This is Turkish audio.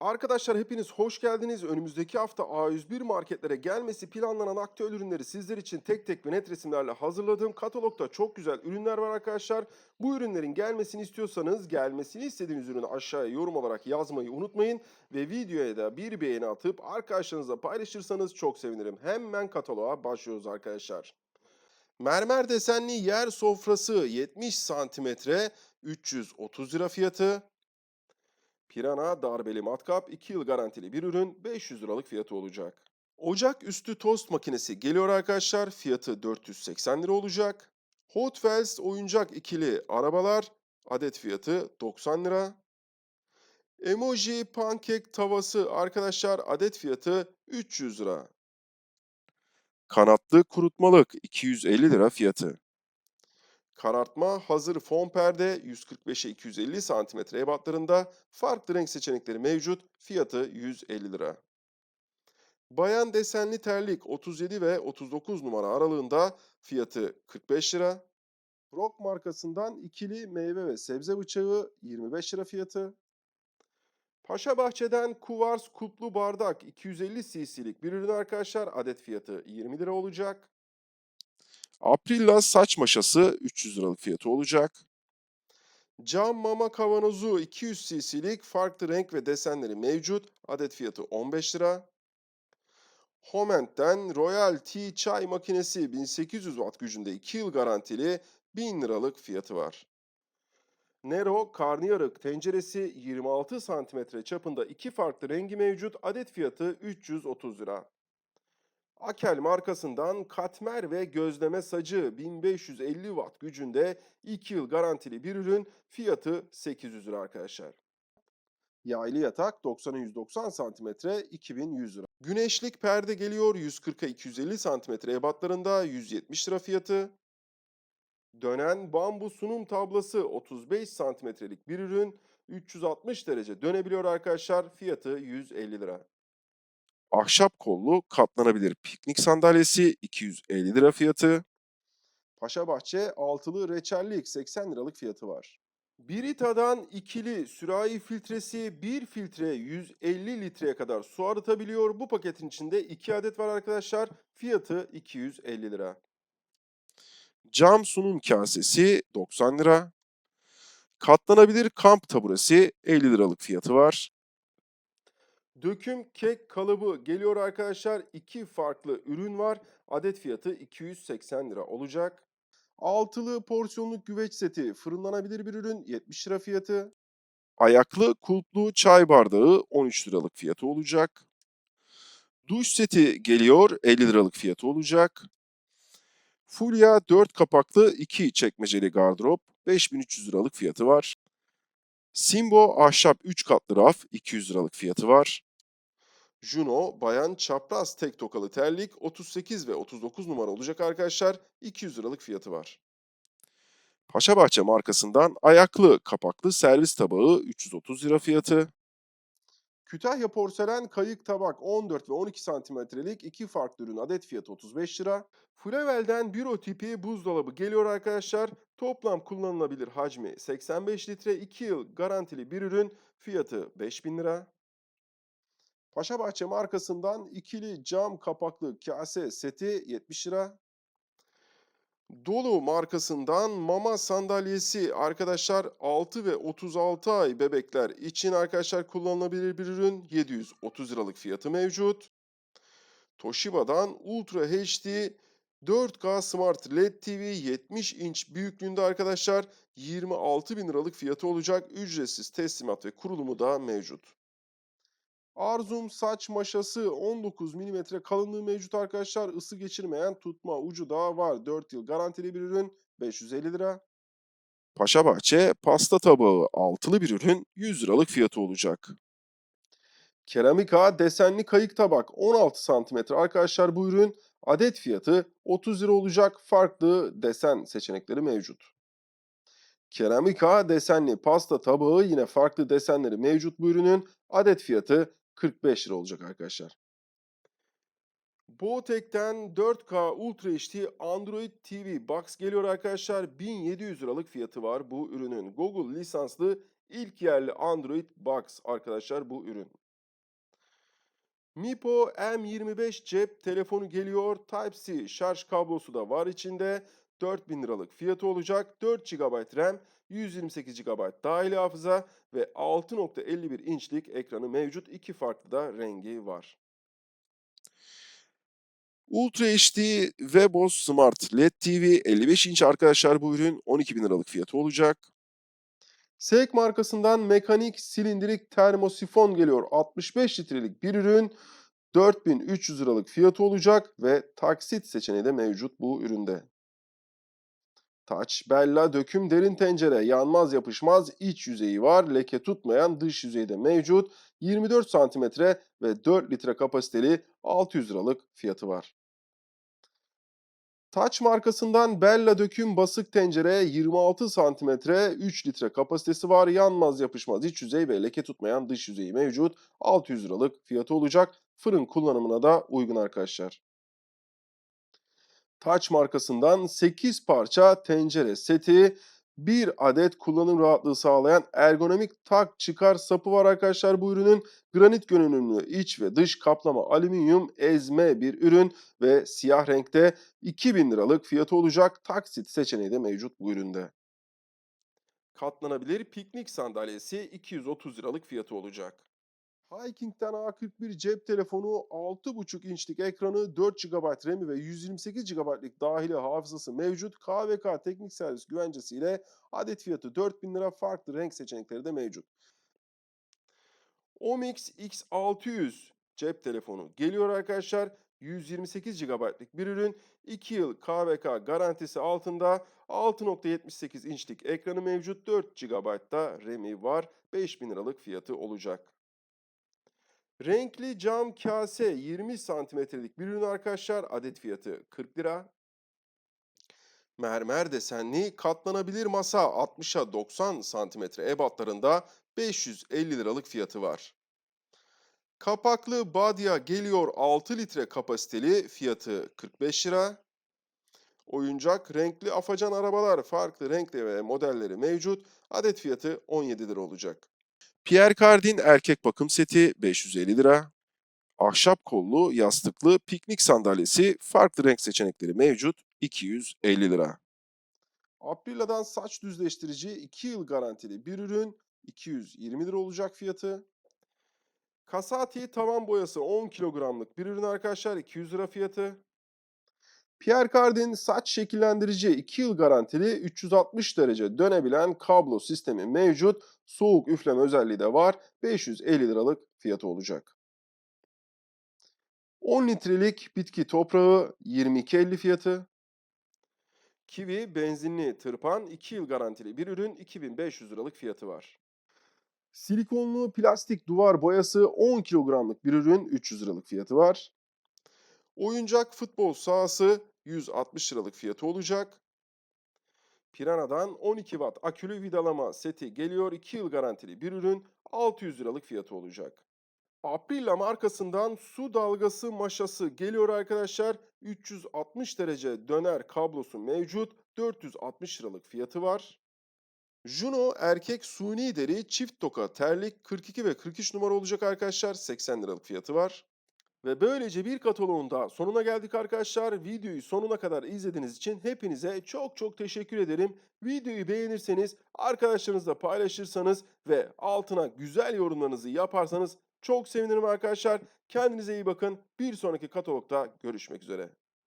Arkadaşlar hepiniz hoş geldiniz. Önümüzdeki hafta A101 marketlere gelmesi planlanan aktüel ürünleri sizler için tek tek ve net resimlerle hazırladığım katalogda çok güzel ürünler var arkadaşlar. Bu ürünlerin gelmesini istiyorsanız gelmesini istediğiniz ürünü aşağıya yorum olarak yazmayı unutmayın. Ve videoya da bir beğeni atıp arkadaşlarınızla paylaşırsanız çok sevinirim. Hemen kataloğa başlıyoruz arkadaşlar. Mermer desenli yer sofrası 70 santimetre 330 lira fiyatı. Pirana darbeli matkap 2 yıl garantili bir ürün 500 liralık fiyatı olacak. Ocak üstü tost makinesi geliyor arkadaşlar. Fiyatı 480 lira olacak. Hot Wheels oyuncak ikili arabalar adet fiyatı 90 lira. Emoji pankek tavası arkadaşlar adet fiyatı 300 lira. Kanatlı kurutmalık 250 lira fiyatı. Karartma hazır fon perde 145'e 250 santimetre ebatlarında farklı renk seçenekleri mevcut. Fiyatı 150 lira. Bayan desenli terlik 37 ve 39 numara aralığında fiyatı 45 lira. Rock markasından ikili meyve ve sebze bıçağı 25 lira fiyatı. Paşa Bahçe'den kuvars kuplu bardak 250 cc'lik bir ürün arkadaşlar. Adet fiyatı 20 lira olacak. Aprilla saç maşası 300 liralık fiyatı olacak. Cam mama kavanozu 200 cc'lik farklı renk ve desenleri mevcut. Adet fiyatı 15 lira. Homent'ten Royal Tea çay makinesi 1800 watt gücünde 2 yıl garantili 1000 liralık fiyatı var. Nero karnıyarık tenceresi 26 santimetre çapında iki farklı rengi mevcut. Adet fiyatı 330 lira. Akel markasından katmer ve gözleme sacı 1550 watt gücünde 2 yıl garantili bir ürün fiyatı 800 lira arkadaşlar. Yaylı yatak 90'a 190 santimetre 2100 lira. Güneşlik perde geliyor 140'a 250 santimetre ebatlarında 170 lira fiyatı. Dönen bambu sunum tablası 35 santimetrelik bir ürün 360 derece dönebiliyor arkadaşlar fiyatı 150 lira. Ahşap kollu katlanabilir piknik sandalyesi 250 lira fiyatı. Paşabahçe altılı reçellik 80 liralık fiyatı var. Birita'dan ikili sürahi filtresi 1 filtre 150 litreye kadar su arıtabiliyor. Bu paketin içinde 2 adet var arkadaşlar. Fiyatı 250 lira. Cam sunum kasesi 90 lira. Katlanabilir kamp taburesi 50 liralık fiyatı var. Döküm kek kalıbı geliyor arkadaşlar. İki farklı ürün var. Adet fiyatı 280 lira olacak. Altılı porsiyonluk güveç seti fırınlanabilir bir ürün 70 lira fiyatı. Ayaklı kulplu çay bardağı 13 liralık fiyatı olacak. Duş seti geliyor 50 liralık fiyatı olacak. Fulya 4 kapaklı 2 çekmeceli gardırop 5300 liralık fiyatı var. Simbo ahşap 3 katlı raf 200 liralık fiyatı var. Juno bayan çapraz tek tokalı terlik 38 ve 39 numara olacak arkadaşlar. 200 liralık fiyatı var. Paşabahçe markasından ayaklı kapaklı servis tabağı 330 lira fiyatı. Kütahya porselen kayık tabak 14 ve 12 santimetrelik iki farklı ürün adet fiyatı 35 lira. Flavel'den büro tipi buzdolabı geliyor arkadaşlar. Toplam kullanılabilir hacmi 85 litre 2 yıl garantili bir ürün fiyatı 5000 lira. Paşabahçe markasından ikili cam kapaklı kase seti 70 lira. Dolu markasından mama sandalyesi arkadaşlar 6 ve 36 ay bebekler için arkadaşlar kullanılabilir bir ürün 730 liralık fiyatı mevcut. Toshiba'dan Ultra HD 4K Smart LED TV 70 inç büyüklüğünde arkadaşlar 26 bin liralık fiyatı olacak. Ücretsiz teslimat ve kurulumu da mevcut. Arzum saç maşası 19 mm kalınlığı mevcut arkadaşlar. Isı geçirmeyen tutma ucu da var. 4 yıl garantili bir ürün 550 lira. Paşabahçe pasta tabağı altılı bir ürün 100 liralık fiyatı olacak. Keramika desenli kayık tabak 16 cm arkadaşlar bu ürün adet fiyatı 30 lira olacak. Farklı desen seçenekleri mevcut. Keramika desenli pasta tabağı yine farklı desenleri mevcut bu ürünün adet fiyatı 45 lira olacak arkadaşlar. Botek'ten 4K Ultra HD Android TV Box geliyor arkadaşlar. 1700 liralık fiyatı var bu ürünün. Google lisanslı ilk yerli Android Box arkadaşlar bu ürün. Mipo M25 cep telefonu geliyor. Type-C şarj kablosu da var içinde. 4000 liralık fiyatı olacak. 4 GB RAM, 128 GB dahili hafıza ve 6.51 inçlik ekranı mevcut. İki farklı da rengi var. Ultra HD Webos Smart LED TV 55 inç arkadaşlar bu ürün 12 bin liralık fiyatı olacak. Seik markasından mekanik silindirik termosifon geliyor. 65 litrelik bir ürün 4300 liralık fiyatı olacak ve taksit seçeneği de mevcut bu üründe. Touch Bella döküm derin tencere yanmaz yapışmaz iç yüzeyi var. Leke tutmayan dış yüzeyi de mevcut. 24 santimetre ve 4 litre kapasiteli 600 liralık fiyatı var. Touch markasından Bella döküm basık tencere 26 santimetre 3 litre kapasitesi var. Yanmaz yapışmaz iç yüzey ve leke tutmayan dış yüzeyi mevcut. 600 liralık fiyatı olacak. Fırın kullanımına da uygun arkadaşlar. Touch markasından 8 parça tencere seti, bir adet kullanım rahatlığı sağlayan ergonomik tak çıkar sapı var arkadaşlar bu ürünün. Granit görünümlü iç ve dış kaplama alüminyum ezme bir ürün ve siyah renkte 2000 liralık fiyatı olacak. Taksit seçeneği de mevcut bu üründe. Katlanabilir piknik sandalyesi 230 liralık fiyatı olacak. Hiking'den A41 cep telefonu 6.5 inçlik ekranı 4 GB RAM'i ve 128 GB'lik dahili hafızası mevcut. KVK teknik servis güvencesiyle adet fiyatı 4000 lira farklı renk seçenekleri de mevcut. Omix X600 cep telefonu geliyor arkadaşlar. 128 GB'lik bir ürün. 2 yıl KVK garantisi altında 6.78 inçlik ekranı mevcut. 4 GB da RAM'i var. 5000 liralık fiyatı olacak. Renkli cam kase 20 santimetrelik bir ürün arkadaşlar. Adet fiyatı 40 lira. Mermer desenli katlanabilir masa 60'a 90 santimetre ebatlarında 550 liralık fiyatı var. Kapaklı badya geliyor 6 litre kapasiteli fiyatı 45 lira. Oyuncak renkli afacan arabalar farklı renkli ve modelleri mevcut. Adet fiyatı 17 lira olacak. Pierre Cardin erkek bakım seti 550 lira. Ahşap kollu yastıklı piknik sandalyesi farklı renk seçenekleri mevcut 250 lira. Aprilia'dan saç düzleştirici 2 yıl garantili bir ürün 220 lira olacak fiyatı. Kasati tavan boyası 10 kilogramlık bir ürün arkadaşlar 200 lira fiyatı. Pierre Cardin saç şekillendirici 2 yıl garantili 360 derece dönebilen kablo sistemi mevcut. Soğuk üfleme özelliği de var. 550 liralık fiyatı olacak. 10 litrelik bitki toprağı 22.50 fiyatı. Kiwi benzinli tırpan 2 yıl garantili bir ürün 2500 liralık fiyatı var. Silikonlu plastik duvar boyası 10 kilogramlık bir ürün 300 liralık fiyatı var. Oyuncak futbol sahası 160 liralık fiyatı olacak. Piranha'dan 12 watt akülü vidalama seti geliyor. 2 yıl garantili bir ürün 600 liralık fiyatı olacak. Aprilla markasından su dalgası maşası geliyor arkadaşlar. 360 derece döner kablosu mevcut. 460 liralık fiyatı var. Juno erkek suni deri çift toka terlik 42 ve 43 numara olacak arkadaşlar. 80 liralık fiyatı var. Ve böylece bir kataloğun sonuna geldik arkadaşlar. Videoyu sonuna kadar izlediğiniz için hepinize çok çok teşekkür ederim. Videoyu beğenirseniz, arkadaşlarınızla paylaşırsanız ve altına güzel yorumlarınızı yaparsanız çok sevinirim arkadaşlar. Kendinize iyi bakın. Bir sonraki katalogda görüşmek üzere.